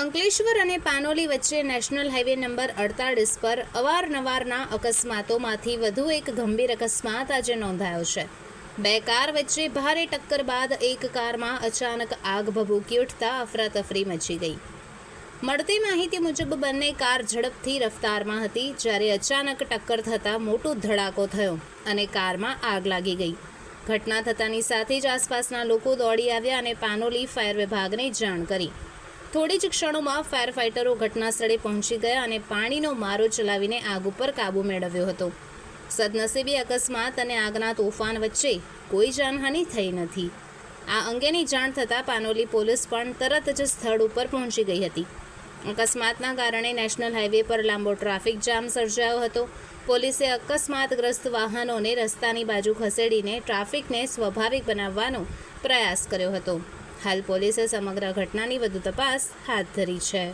અંકલેશ્વર અને પાનોલી વચ્ચે national highway number અડતાળીસ પર અવારનવારના અકસ્માતોમાંથી વધુ એક ગંભીર અકસ્માત આજે નોંધાયો છે. બે કાર વચ્ચે ભારે ટક્કર બાદ એક કારમાં અચાનક આગ ભભૂકી ઉઠતા અફરાતફરી મચી ગઈ. મળતી માહિતી મુજબ બંને કાર ઝડપથી રફતારમાં હતી, જ્યારે અચાનક ટક્કર થતાં મોટો ધડાકો થયો અને કારમાં આગ લાગી ગઈ. ઘટના થતાની સાથે જ આસપાસના લોકો દોડી આવ્યા અને પાનોલી ફાયર વિભાગને જાણ કરી. થોડી જ ક્ષણોમાં ફાયર ફાઇટરો ઘટનાસ્થળે પહોંચી ગયા અને પાણીનો મારો ચલાવીને આગ ઉપર કાબૂ મેળવ્યો હતો. સદનસીબે અકસ્માત અને આગના તોફાન વચ્ચે કોઈ જાનહાનિ થઈ નથી. આ અંગેની જાણ થતાં પાનોલી પોલીસ પણ તરત જ સ્થળ ઉપર પહોંચી ગઈ હતી. અકસ્માતના કારણે નેશનલ હાઈવે પર લાંબો ટ્રાફિક જામ સર્જાયો હતો. પોલીસે અકસ્માતગ્રસ્ત વાહનોને રસ્તાની બાજુ ખસેડીને ટ્રાફિકને સ્વાભાવિક બનાવવાનો પ્રયાસ કર્યો હતો. હાલ પોલીસે સમગ્ર ઘટનાની વધુ તપાસ હાથ ધરી છે.